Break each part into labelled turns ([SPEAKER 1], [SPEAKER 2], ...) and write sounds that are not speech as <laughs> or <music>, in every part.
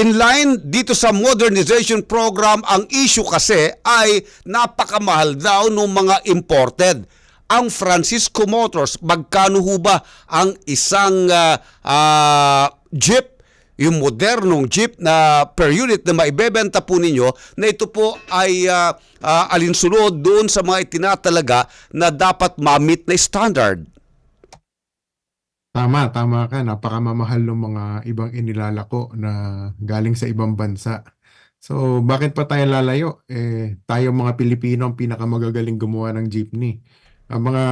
[SPEAKER 1] in line dito sa modernization program, ang issue kasi ay napakamahal daw ng mga imported. Ang Francisco Motors, magkano ho ba ang isang ah, ah, jeep, yung modernong jeep na per unit na maibebenta po ninyo, na ito po ay ah, ah, alinsunod doon sa mga itinatalaga na dapat ma-meet na standard.
[SPEAKER 2] Tama, tama ka. Napakamamahal ng mga ibang inilalako na galing sa ibang bansa. So, bakit pa tayo lalayo? Eh, tayo mga Pilipino ang pinakamagagaling gumawa ng jeepney. Ang mga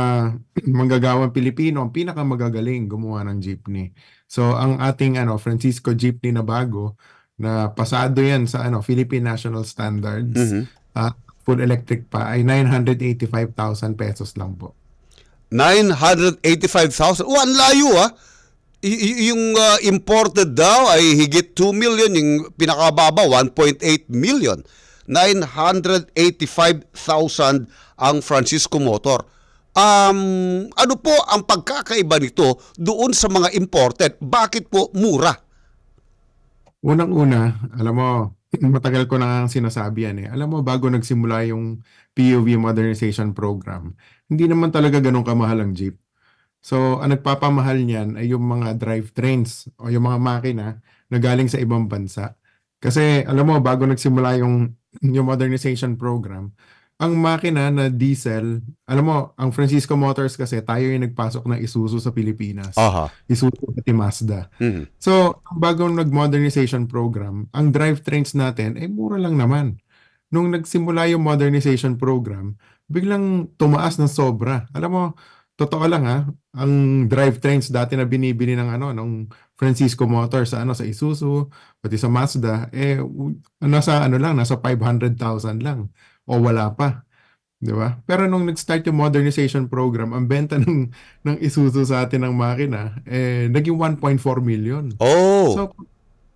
[SPEAKER 2] <clears throat> manggagawang Pilipino ang pinakamagagaling gumawa ng jeepney. So, ang ating ano, Francisco jeepney na bago, na pasado yan sa ano, Philippine National Standards,
[SPEAKER 1] Mhm.
[SPEAKER 2] at full electric pa, ay 985,000 pesos lang po.
[SPEAKER 1] 985,000. Oh, ang layo ah. Y- yung ah, imported daw ay higit 2 million, yung pinakababa 1.8 million. 985,000 ang Francisco Motor. Um, ano po ang pagkakaiba nito doon sa mga imported? Bakit po mura?
[SPEAKER 2] Unang-una, alam mo, <laughs> matagal ko na ang sinasabi yan eh. Alam mo, bago nagsimula yung POV modernization program, hindi naman talaga ganun kamahal ang jeep. So, ang nagpapamahal niyan ay yung mga drivetrains o yung mga makina na galing sa ibang bansa. Kasi, alam mo, bago nagsimula yung, yung modernization program, ang makina na diesel, alam mo, ang Francisco Motors kasi tayo yung nagpasok ng Isuzu sa Pilipinas.
[SPEAKER 1] Aha.
[SPEAKER 2] Isuzu at Mazda.
[SPEAKER 1] Mhm.
[SPEAKER 2] So, ang bagong nag-modernization program, ang drivetrains natin, eh mura lang naman. Nung nagsimula yung modernization program, biglang tumaas ng sobra. Alam mo, totoo lang ha, ang drivetrains dati na binibili ng ano, ng Francisco Motors sa ano sa Isuzu, pati sa Mazda, eh nasa ano lang, nasa 500,000 lang o wala pa. 'Di ba? Pero nung nag-start yung modernization program, ang benta <laughs> ng ng Isuzu sa atin ng makina eh naging 1.4 million.
[SPEAKER 1] Oh.
[SPEAKER 2] So,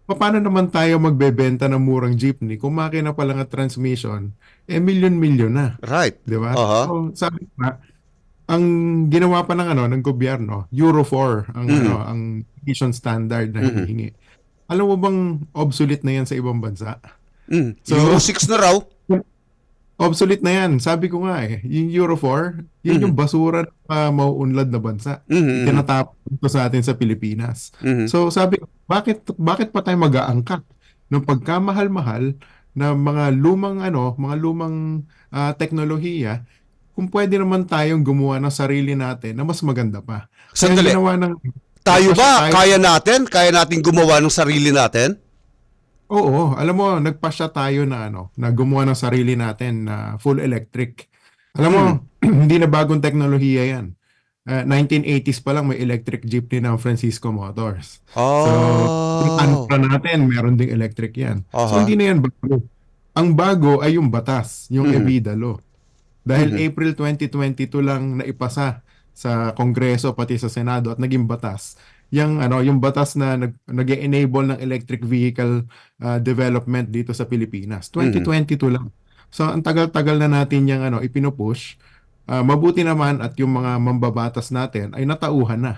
[SPEAKER 2] pa- paano naman tayo magbebenta ng murang jeepney kung makina pa lang at transmission, eh milyon-milyon na,
[SPEAKER 1] right.
[SPEAKER 2] 'di ba?
[SPEAKER 1] Aha.
[SPEAKER 2] So, sabi nga, ang ginawa pa ng ano ng gobyerno, Euro 4 ang
[SPEAKER 1] Mhm.
[SPEAKER 2] ano ang emission standard na
[SPEAKER 1] Mhm.
[SPEAKER 2] hinihingi. Alam mo bang obsolete na 'yan sa ibang bansa?
[SPEAKER 1] Mm.
[SPEAKER 2] So-
[SPEAKER 1] Euro 6 na raw.
[SPEAKER 2] Obsolete na 'yan. Sabi ko nga eh, yung Euro 4, yun
[SPEAKER 1] Mhm.
[SPEAKER 2] yung basura na mauunlad na bansa.
[SPEAKER 1] Mhm.
[SPEAKER 2] Tinatapon ito sa atin sa Pilipinas.
[SPEAKER 1] Mhm.
[SPEAKER 2] So sabi ko, bakit bakit pa tayo mag-aangkat ng pagkamahal-mahal na mga lumang ano, mga lumang ah, teknolohiya kung pwede naman tayong gumawa ng sarili natin na mas maganda pa. Kaya
[SPEAKER 1] Sandali.
[SPEAKER 2] ginawa ng
[SPEAKER 1] Tayo ba?
[SPEAKER 2] tayo-
[SPEAKER 1] Kaya natin? Kaya natin gumawa ng sarili natin?
[SPEAKER 2] Oo, alam mo, nagpasya tayo na ano, na gumawa ng sarili natin na full electric. Alam mo, <clears throat> hindi na bagong teknolohiya 'yan. Ah, 1980s pa lang may electric jeepney ng Francisco Motors.
[SPEAKER 1] Oh.
[SPEAKER 2] So, yung Antra natin, meron ding electric yan.
[SPEAKER 1] Aha.
[SPEAKER 2] So, hindi na yan bago. Ang bago ay yung batas, yung
[SPEAKER 1] Mhm.
[SPEAKER 2] EBIDA law. Dahil
[SPEAKER 1] Mhm.
[SPEAKER 2] April 2022 lang naipasa sa Kongreso pati sa Senado at naging batas. Yung ano, yung batas na nag nag-enable ng electric vehicle ah, development dito sa Pilipinas. 2022 lang. So ang tagal-tagal na natin yung ano ipinupush. Ah, mabuti naman at yung mga mambabatas natin ay natauhan na